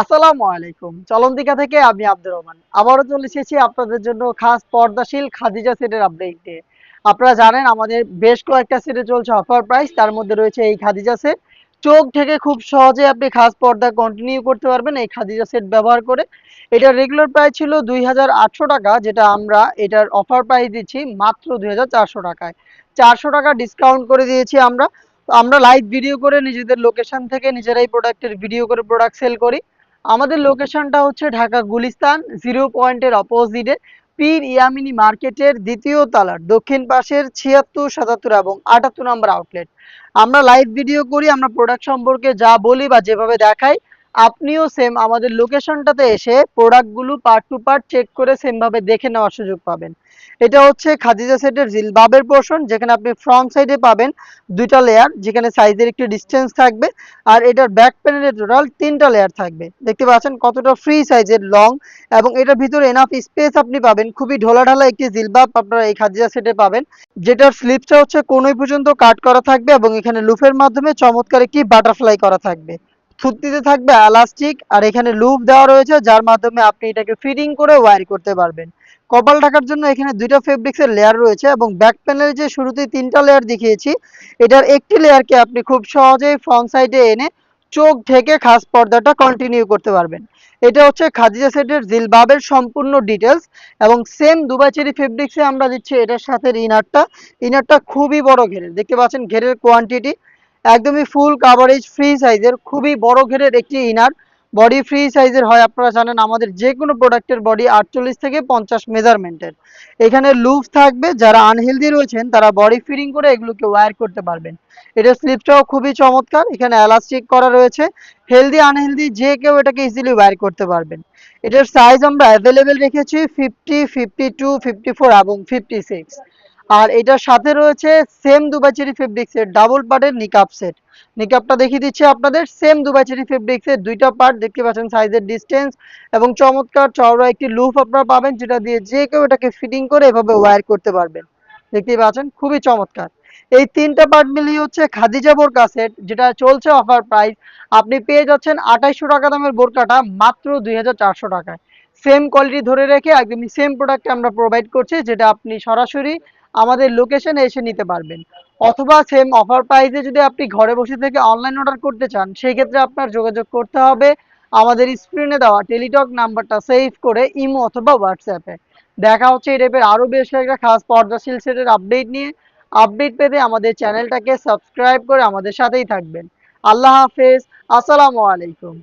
আসসালামু আলাইকুম। চলন্তিকা থেকে আমি আব্দুর রহমান। আবারও চলে এসেছি আপনাদের জন্য খাস পর্দাশীল খাদিজা সেটের আপডেট দিয়ে আপনারা জানেন, আমাদের বেশ কয়েকটা সেটে চলছে অফার প্রাইস তার মধ্যে রয়েছে এই খাদিজা সেট। চোখ থেকে খুব সহজে আপনি খাস পর্দা কন্টিনিউ করতে পারবেন এই খাদিজা সেট ব্যবহার করে। এটার রেগুলার প্রাইস ছিল দুই হাজার আটশো টাকা, যেটা আমরা এটার অফার প্রাইস দিচ্ছি মাত্র দুই হাজার চারশো টাকায়। চারশো টাকা ডিসকাউন্ট করে দিয়েছি আমরা। আমরা লাইভ ভিডিও করে নিজেদের লোকেশন থেকে নিজেরাই প্রোডাক্টের ভিডিও করে প্রোডাক্ট সেল করি। আমাদের লোকেশনটা হচ্ছে ঢাকা গুলিস্তান জিরো পয়েন্টের অপোজিটে পীর ইয়ামিনী মার্কেটের দ্বিতীয় তালার, দক্ষিণ পাশের ছিয়াত্তর, সাতাত্তর এবং আটাত্তর নম্বর আউটলেট আমরা লাইভ ভিডিও করি, আমরা প্রোডাক্ট সম্পর্কে যা বলি বা যেভাবে দেখাই আপনিও সেম আমাদের লোকেশনটাতে এসে প্রোডাক্টগুলো পার্ট টু পার্ট চেক করে সেমভাবে দেখে নেওয়ার সুযোগ পাবেন। এটা হচ্ছে খাদিজা সেটের জিলবাবের পোর্শন যেখানে আপনি ফ্রন্ট সাইডে পাবেন দুইটা লেয়ার যেখানে সাইজের একটি ডিস্টেন্স থাকবে, আর এটার ব্যাক প্যানেলের টোটাল তিনটা লেয়ার থাকবে। দেখতে পাচ্ছেন কতটা ফ্রি সাইজের লং এবং এটার ভিতরে এনাফ স্পেস আপনি পাবেন। খুবই ঢোলাঢালা একটি জিলবাব আপনারা এই খাদিজা সেটে পাবেন, যেটার স্লিপটা হচ্ছে কোনোই পর্যন্ত কাট করা থাকবে, এবং এখানে লুফের মাধ্যমে চমৎকার একটি বাটারফ্লাই করা থাকবে। থুতনিতে থাকবে এলাস্টিক আর এখানে লুপ দেওয়া রয়েছে, যার মাধ্যমে আপনি এটাকে ফিটিং করে ওয়ার করতে পারবেন। কপাল ঢাকার জন্য এখানে দুইটা ফেব্রিক্সের লেয়ার রয়েছে এবং ব্যাক প্যানেলে যে শুরুতেই তিনটা লেয়ার দেখিয়েছি, এটার একটি লেয়ারকে আপনি খুব সহজেই ফ্রন্ট সাইডে এনে চোখ ঢেকে খাস পর্দাটা কন্টিনিউ করতে পারবেন। এটা হচ্ছে খাদিজা সেটের জিলবাবের সম্পূর্ণ ডিটেলস এবং সেম দুবাই চেরি ফেব্রিক্সে আমরা দিচ্ছি এটার সাথে ইনারটা ইনারটা খুবই বড় ঘেরের, দেখতে পাচ্ছেন ঘেরের কোয়ান্টিটি একদমই ফুল কাভারেজ ফ্রি সাইজের খুবই বড় ঘেরের একটি ইনার বডি ফ্রি সাইজের হয়, আপনারা জানেন, আমাদের যে কোনো প্রোডাক্টের বডি আটচল্লিশ থেকে পঞ্চাশ মেজারমেন্টের এখানে লুপ থাকবে, যারা আনহেলদি রয়েছেন, তারা বডি ফিটিং করে এগুলোকে ওয়্যার করতে পারবেন। এটা স্লিপটাও খুবই চমৎকার, এখানে এলাস্টিক করা রয়েছে। হেলদি আনহেলদি যে কেউ এটাকে ইজিলি ওয়্যার করতে পারবেন। এটার সাইজ আমরা অ্যাভেলেবেল রেখেছি fifty fifty two fifty four এবং ফিফটি সিক্স আর এটার সাথে রয়েছে সেম দুবাইচেরি ফেব্রিক্সের ডাবল পার্টের নিকাপ সেট নিকাপটা দেখিয়ে দিচ্ছে আপনাদের সেম দুবাইচেরি ফেব্রিক্সের দুইটা পার্ট দেখতে পাচ্ছেন সাইজের ডিস্টেন্স এবং চমৎকার চওড়া একটি লুফ আপনারা পাবেন, যেটা দিয়ে যে কেউ এটাকে ফিটিং করে এভাবে ওয়্যার করতে পারবেন। দেখতেই পাচ্ছেন, খুবই চমৎকার। এই তিনটা পার্ট মিলিয়ে হচ্ছে খাদিজা বোরকা সেট যেটা চলছে অফার প্রাইস আপনি পেয়ে যাচ্ছেন আঠাইশশো টাকা দামের বোরকাটা, মাত্র দুই হাজার চারশো টাকায়। সেম কোয়ালিটি ধরে রেখে একদমই সেম প্রোডাক্ট আমরা প্রোভাইড করছি, যেটা আপনি সরাসরি আমাদের লোকেশনে এসে নিতে পারবেন। অথবা সেম অফার প্রাইসে যদি আপনি ঘরে বসে থেকে অনলাইন অর্ডার করতে চান, সেই ক্ষেত্রে আপনার যোগাযোগ করতে হবে। আমাদের স্ক্রিনে দেওয়া টেলিটক নাম্বারটা সেভ করে ইমো অথবা হোয়াটসঅ্যাপে দেখা হচ্ছে এই টাইপের আরও বেশ কয়েকটা খাস পর্দাশীল সেটের আপডেট নিয়ে। আপডেট পেতে আমাদের চ্যানেলটাকে সাবস্ক্রাইব করে আমাদের সাথেই থাকবেন। আল্লাহ হাফেজ, আসসালামু আলাইকুম।